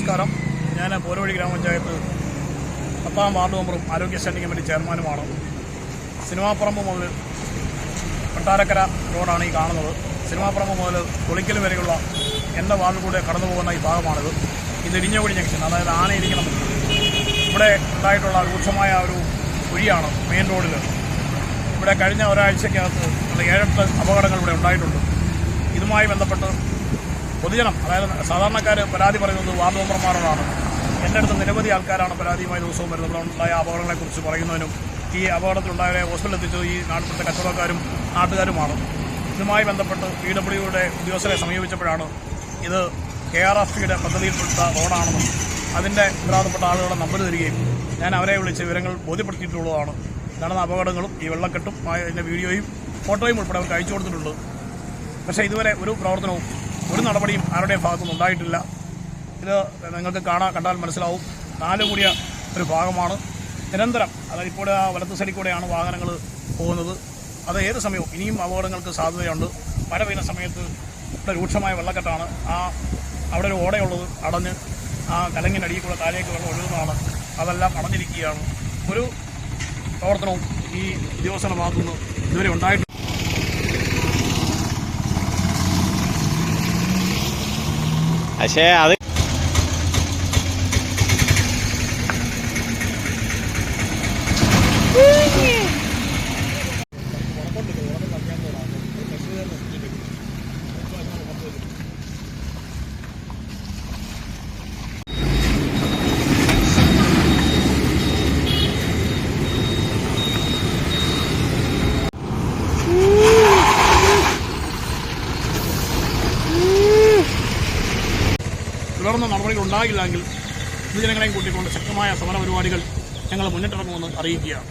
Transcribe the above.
നമസ്കാരം. ഞാൻ പോരുവഴി ഗ്രാമപഞ്ചായത്ത് പത്താം വാർഡ് മെമ്പറും ആരോഗ്യ സ്റ്റാൻഡിംഗ് കമ്മിറ്റി ചെയർമാനുമാണ്. സിനിമാപ്പറമ്പ് മുതൽ കൊട്ടാരക്കര റോഡാണ് ഈ കാണുന്നത്. സിനിമാപ്പറമ്പ് മുതൽ കുളിക്കൽ വരെയുള്ള എന്റെ വാർഡിൽ കൂടെ കടന്നു പോകുന്ന ഈ ഭാഗമാണിത്. ഇത് ഇരിഞ്ഞകുഴി ജംഗ്ഷൻ അതായത് ആനയിരിക്കണം ഇവിടെ ഉണ്ടായിട്ടുള്ള രൂക്ഷമായ ഒരു കുഴിയാണ് മെയിൻ റോഡിൽ ഇവിടെ കഴിഞ്ഞ ഒരാഴ്ചക്കകത്ത് ഏഴെട്ട് അപകടങ്ങൾ ഇവിടെ ഉണ്ടായിട്ടുണ്ട്. ഇതുമായി ബന്ധപ്പെട്ട് പൊതുജനം അതായത് സാധാരണക്കാർ പരാതി പറയുന്നത് വാർഡ് മെമ്പർമാരോടാണ്. എന്റെ അടുത്ത് നിരവധി ആൾക്കാരാണ് പരാതിയുമായി ദിവസവും വരുന്നത്. ഉണ്ടായ അപകടങ്ങളെക്കുറിച്ച് പറയുന്നതിനും ഈ അപകടത്തിലുണ്ടായ ഹോസ്പിറ്റലിൽ എത്തിച്ചത് ഈ നാട്ടിലത്തെ കച്ചവടക്കാരും നാട്ടുകാരുമാണ്. ഇതുമായി ബന്ധപ്പെട്ട് പി ഡബ്ല്യുയുടെ ഉദ്യോഗസ്ഥരെ സമീപിച്ചപ്പോഴാണ് ഇത് കെ ആർ എഫ് സിയുടെ പദ്ധതിയിൽപ്പെട്ട റോഡാണെന്നും അതിന്റെ ഉത്തരവാദപ്പെട്ട ആളുകളെ നമ്പർ തരികയും ഞാൻ അവരെ വിളിച്ച് വിവരങ്ങൾ ബോധ്യപ്പെടുത്തിയിട്ടുള്ളതാണ്. നടന്ന അപകടങ്ങളും ഈ വെള്ളക്കെട്ടും അതിന്റെ വീഡിയോയും ഫോട്ടോയും ഉൾപ്പെടെ അവർക്ക് അയച്ചു കൊടുത്തിട്ടുണ്ട്. പക്ഷേ ഇതുവരെ ഒരു പ്രവർത്തനവും ഒരു നടപടിയും ആരുടെയും ഭാഗത്തുനിന്ന് ഉണ്ടായിട്ടില്ല. ഇത് നിങ്ങൾക്ക് കാണാൻ കണ്ടാൽ മനസ്സിലാവും. നാല് കൂടിയ ഒരു ഭാഗമാണ്. നിരന്തരം അതായത് ഇപ്പോൾ ആ വലത്ത് സൈഡിൽ കൂടെയാണ് വാഹനങ്ങൾ പോകുന്നത്. അത് ഏത് സമയവും ഇനിയും അപകടങ്ങൾക്ക് സാധ്യതയുണ്ട്. മഴ പെയ്യുന്ന സമയത്ത് ഇവിടെ രൂക്ഷമായ വെള്ളക്കെട്ടാണ്. ആ അവിടെ ഒരു ഓടയുള്ളത് അടഞ്ഞ് ആ കലങ്ങിനടിയിൽ കൂടെ താഴേക്ക് വെള്ളം ഒഴുകുന്നതാണ്. അതെല്ലാം അടഞ്ഞിരിക്കുകയാണ്. ഒരു പ്രവർത്തനവും ഈ ഉദ്യോഗസ്ഥരുടെ ഭാഗത്തുനിന്ന് ഇതുവരെ ഉണ്ടായിട്ടില്ല. പക്ഷേ അത് തുടർന്ന് നടപടികൾ ഉണ്ടാകില്ലെങ്കിൽ പൊതുജനങ്ങളെയും കൂട്ടിക്കൊണ്ട് ശക്തമായ സമര പരിപാടികൾ ഞങ്ങൾ മുന്നിട്ടിറങ്ങുമെന്ന് അറിയിക്കുകയാണ്.